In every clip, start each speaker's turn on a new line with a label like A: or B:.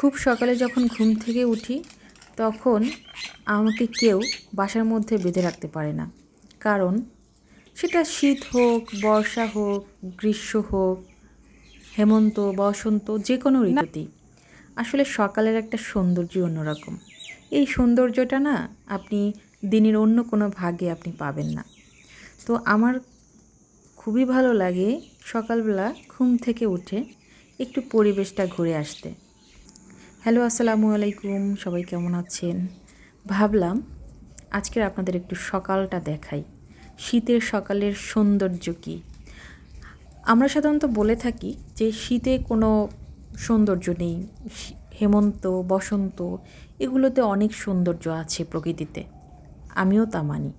A: খুব সকালে যখন ঘুম থেকে উঠি, তখন আমাকে কেউ বাসার মধ্যে বেঁধে রাখতে পারে না। কারণ সেটা শীত হোক, বর্ষা হোক, গ্রীষ্ম হোক, হেমন্ত, বসন্ত, যে কোনো ঋতুতেই। আসলে সকালের একটা সৌন্দর্য অন্যরকম। এই সৌন্দর্যটা না আপনি দিনের অন্য কোনো ভাগে আপনি পাবেন না। তো আমার খুবই ভালো লাগে সকালবেলা ঘুম থেকে উঠে একটু পরিবেশটা ঘুরে আসতে। হ্যালো, আসসালামু আলাইকুম। সবাই কেমন আছেন? ভাবলাম আজকের আপনাদের একটু সকালটা দেখাই। শীতের সকালের সৌন্দর্য কী? আমরা সাধারণত বলে থাকি যে শীতে কোনো সৌন্দর্য নেই। হেমন্ত, বসন্ত, এগুলোতে অনেক সৌন্দর্য আছে প্রকৃতিতে। আমিও তা মানি।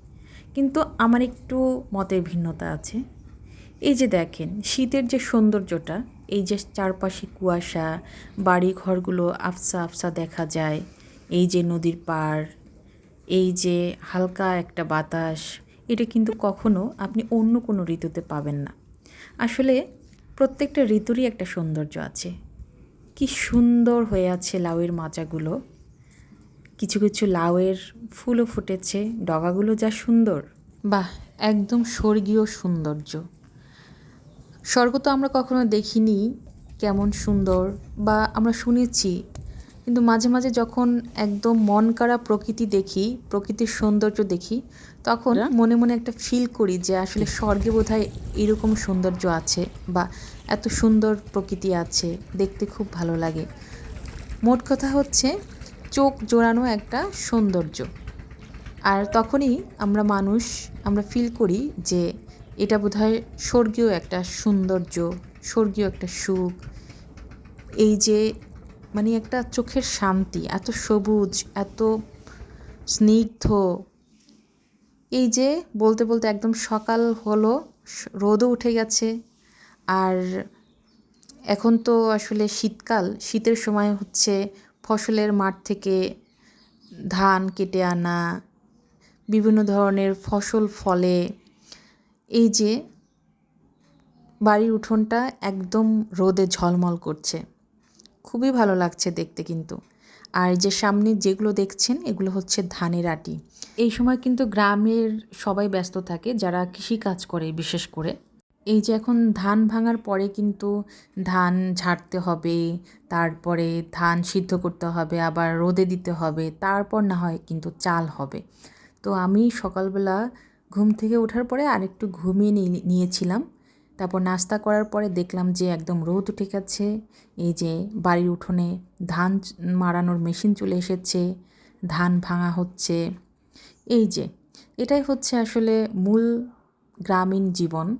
A: কিন্তু আমার একটু মতের ভিন্নতা আছে। এই যে দেখেন, শীতের যে সৌন্দর্যটা এই যে চারপাশে কুয়াশা বাড়ি ঘরগুলো আফসা আফসা দেখা যায়, এই যে নদীর পাড়, এই যে হালকা একটা বাতাস, এটা কিন্তু কখনো আপনি অন্য কোনো ঋতুতে পাবেন না। আসলে প্রত্যেকটা ঋতুরই একটা সৌন্দর্য আছে। কি সুন্দর হয়ে আছে লাউয়ের মাচাগুলো। কিছু কিছু লাউয়ের ফুলও ফুটেছে, ডগাগুলো যা সুন্দর। বাহ, একদম স্বর্গীয় সৌন্দর্য। স্বর্গ তো আমরা কখনো দেখিনি কেমন সুন্দর বা আমরা শুনেছি। কিন্তু মাঝে মাঝে যখন একদম মন কাড়া প্রকৃতি দেখি প্রকৃতির সৌন্দর্য দেখি তখন মনে মনে একটা ফিল করি যে আসলে স্বর্গে বোধহয় এরকম সৌন্দর্য আছে বা এত সুন্দর প্রকৃতি আছে দেখতে খুব ভালো লাগে। মোট কথা হচ্ছে চোখ জোড়ানো একটা সৌন্দর্য। আর তখনই আমরা মানুষ আমরা ফিল করি যে এটা বোধহয় স্বর্গীয় একটা সৌন্দর্য, স্বর্গীয় একটা সুখ। এই যে মানে একটা চোখের শান্তি, এত সবুজ, এত স্নিগ্ধ। এই যে বলতে বলতে একদম সকাল হলো রোদও উঠে গেছে। আর এখন তো আসলে শীতকাল, শীতের সময় হচ্ছে ফসলের মাঠ থেকে ধান কেটে আনা, বিভিন্ন ধরনের ফসল ফলে। এই যে বাড়ির উঠোনটা একদম রোদে ঝলমল করছে। খুবই ভালো লাগছে দেখতে কিন্তু। আর যে সামনে যেগুলো দেখছেন, এগুলো হচ্ছে ধানের আটি। এই সময় কিন্তু গ্রামের সবাই ব্যস্ত থাকে, যারা কৃষি কাজ করে বিশেষ করে। এই যে এখন ধান ভাঙার পরে কিন্তু ধান ঝাড়তে হবে, তারপরে ধান সিদ্ধ করতে হবে, আবার রোদে দিতে হবে, তারপর না হয় কিন্তু চাল হবে। তো আমি সকালবেলা ঘুম থেকে ওঠার পরে আরেকটু ঘুমিয়ে নিয়ে- নিয়েছিলাম। তারপর নাস্তা করার পরে দেখলাম যে একদম রোদ উঠে গেছে। এই যে বাড়ির উঠোনে ধান মারানোর মেশিন চলে এসেছে, ধান ভাঙা হচ্ছে। এই যে, এটাই হচ্ছে আসলে মূল গ্রামীণ জীবন।